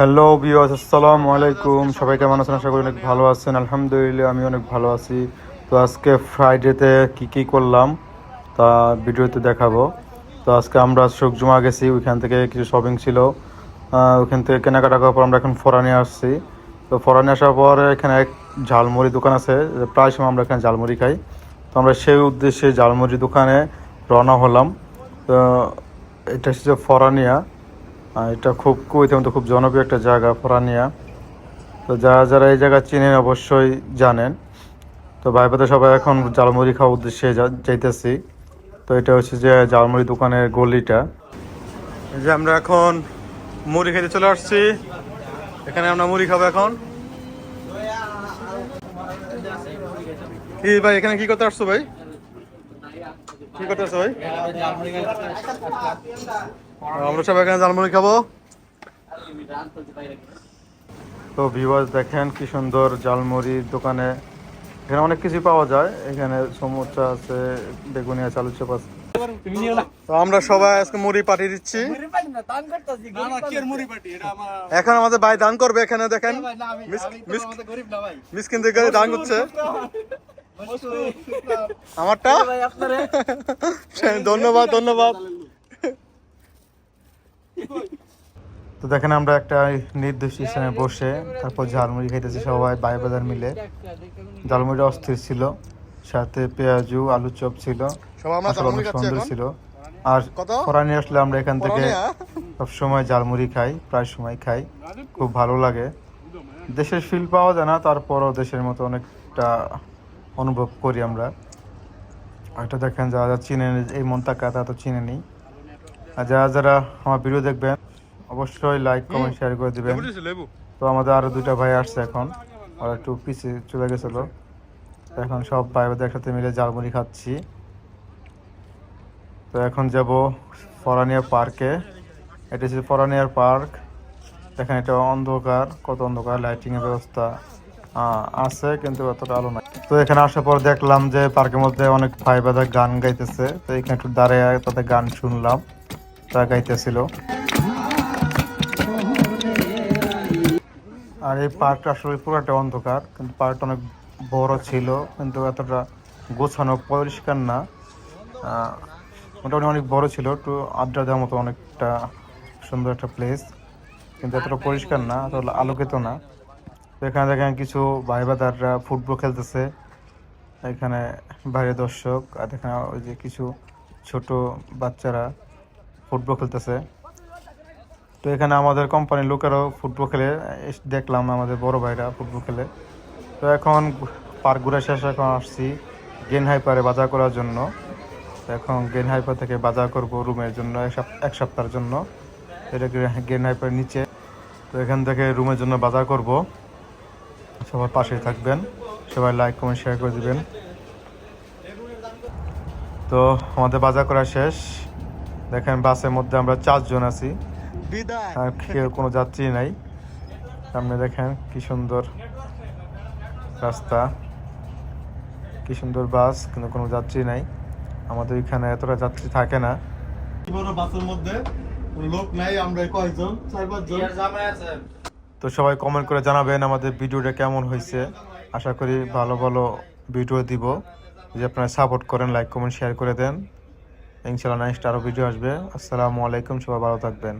Hello বিওয়াস আসসালামু আলাইকুম সবাই কেমন আছেন? আশা করি অনেক ভালো আছেন। আলহামদুলিল্লাহ, আমি অনেক ভালো আছি। তো আজকে ফ্রাইডেতে কি কি করলাম তা ভিডিওতে দেখাবো। তো আজকে আমরা সুকজুমা গেছি, ওইখান থেকে কিছু শপিং ছিল। ওইখান থেকে কেনাকাটা করার পর আমরা এখন ফরানি আসছি। তো ফরানি আসার পর এখানে এক ঝালমুড়ি দোকান আছে প্রায় সময় আমরা এখানে ঝালমুড়ি খাই। তো আমরা সেই উদ্দেশ্যে ঝালমুড়ি দোকানে রওনা হলাম। তো এটা হচ্ছে ফরানিয়া। এটা খুব কুয়েতের মধ্যে খুব জনপ্রিয় একটা জায়গা, ফরানিয়া। তো যারা যারা এই জায়গা চিনেন অবশ্যই জানেন। তো ভাইপাতে সবাই এখন জালমুড়ি খাওয়ার উদ্দেশ্যে যাইতেছি। তো এটা হচ্ছে যে জালমুড়ি দোকানের গলিটা। যে আমরা এখন মুড়ি খেতে চলে আসছি। এখানে আমরা মুড়ি খাব এখন। কি ভাই, এখানে কি করতে আসছো ভাই? কি করতে আসছো ভাই? আমরা সবাই এখানে জালমুড়ি খাব। তো ভিউয়ার্স দেখেন কি সুন্দর জালমুড়ির দোকানে। এখানে অনেক কিছু পাওয়া যায়। এখানে সমুচা আছে বেগুনিয়া চালু চাপ আছে। তো আমরা সবাই আজকে মুড়ি পাঠিয়ে দিচ্ছি। এখন আমাদের ভাই দান করবে এখানে দেখেন। মিস- মিস- মিসকিন দিকে দান করছে। আমারটা? ধন্যবাদ ধন্যবাদ। তো দেখেন আমরা একটা নির্দিষ্ট স্থানে বসে তারপর ঝালমুড়ি খাইতেছি সবাই বাই বাজার মিলে। ঝালমুড়ি অস্থির ছিল সাথে পেঁয়াজু আলু চপ ছিল অনেক সুন্দর ছিল। আর ফরানি আসলে আমরা এখান থেকে সব সময় ঝালমুড়ি খাই প্রায় সময় খাই খুব ভালো লাগে। দেশের ফিল পাওয়া যায় না তারপরও দেশের মতো অনেকটা অনুভব করি আমরা। এটা দেখেন যারা চিনে এই মন্তাকা তা তো চিনে নেই যারা যারা আমার ভিডিও দেখবেন অবশ্যই লাইক কমেন্ট শেয়ার করে দিবেন। তো আমাদের আরও দুইটা ভাই আসছে এখন। আর একটু পিছিয়ে চলে গেছিল। এখন সব ভাই বোনদের একসাথে মিলে জালমুড়ি খাচ্ছি। তো এখন যাব ফরানিয়া পার্কে। এটা হচ্ছে ফরানিয়ার পার্ক। দেখেন এটা অন্ধকার কত অন্ধকার লাইটিং এর ব্যবস্থা আহ, আছে কিন্তু অতটা আলো নাই। তো এখানে আসার পর দেখলাম যে পার্কের মধ্যে অনেক ভাই বাদা গান গাইতেছে। তো এখানে একটু দাঁড়িয়ে তাদের গান শুনলাম। তারা গাইতেছিল। আর এই পার্কটা আসলে পুরোটা অন্ধকার, কিন্তু পার্কটা অনেক বড় ছিল, কিন্তু এতটা গোছানো পরিষ্কার না। মোটামুটি অনেক বড় ছিল, একটু আড্ডা দেওয়ার মতো অনেকটা সুন্দর একটা প্লেস কিন্তু এতটা পরিষ্কার না, এতটা আলোকিত না। তো এখানে দেখেন কিছু ভাই বাদাররা ফুটবল খেলতেছে, এখানে বাইরে দর্শক, আর এখানে ওই যে কিছু ছোট বাচ্চারা। ফুটবল খেলতেছে। তো এখানে আমাদের কোম্পানির লোকেরাও ফুটবল খেলে দেখলাম আমাদের বড় ভাইরা ফুটবল খেলে। তো এখন পার্ক ঘুরে শেষ এখন আসছি গেন হাইপারে বাজার করার জন্য। এখন গেন হাইপার থেকে বাজার করব রুমের জন্য এক সপ- এক সপ্তাহের জন্য। এটা গেন হাইপার নিচে। তো এখান থেকে রুমের জন্য বাজার করব। সবার পাশেই থাকবেন। সবাই লাইক কমেন্ট শেয়ার করে দেবেন। তো আমাদের বাজার করা শেষ। দেখেন বাসের মধ্যে আমরা চারজন আছি। আর কেউ কোনো যাত্রী নাই। সামনে দেখেন কি সুন্দর রাস্তা। কি সুন্দর বাস কিন্তু কোনো যাত্রী নাই। আমাদের এখানে এতটা যাত্রী থাকে না। বড় বাসের মধ্যে? লোক নাই আমরা কয়জন চার পাঁচজন তো সবাই কমেন্ট করে জানাবেন আমাদের ভিডিওটা কেমন হয়েছে। আশা করি ভালো ভালো ভিডিও দিব। যদি আপনারা সাপোর্ট করেন লাইক কমেন্ট শেয়ার করে দেন। ইনশাল্লাহ নেক্সট আরও ভিডিও আসবে। আসসালামু আলাইকুম সবাই ভালো থাকবেন।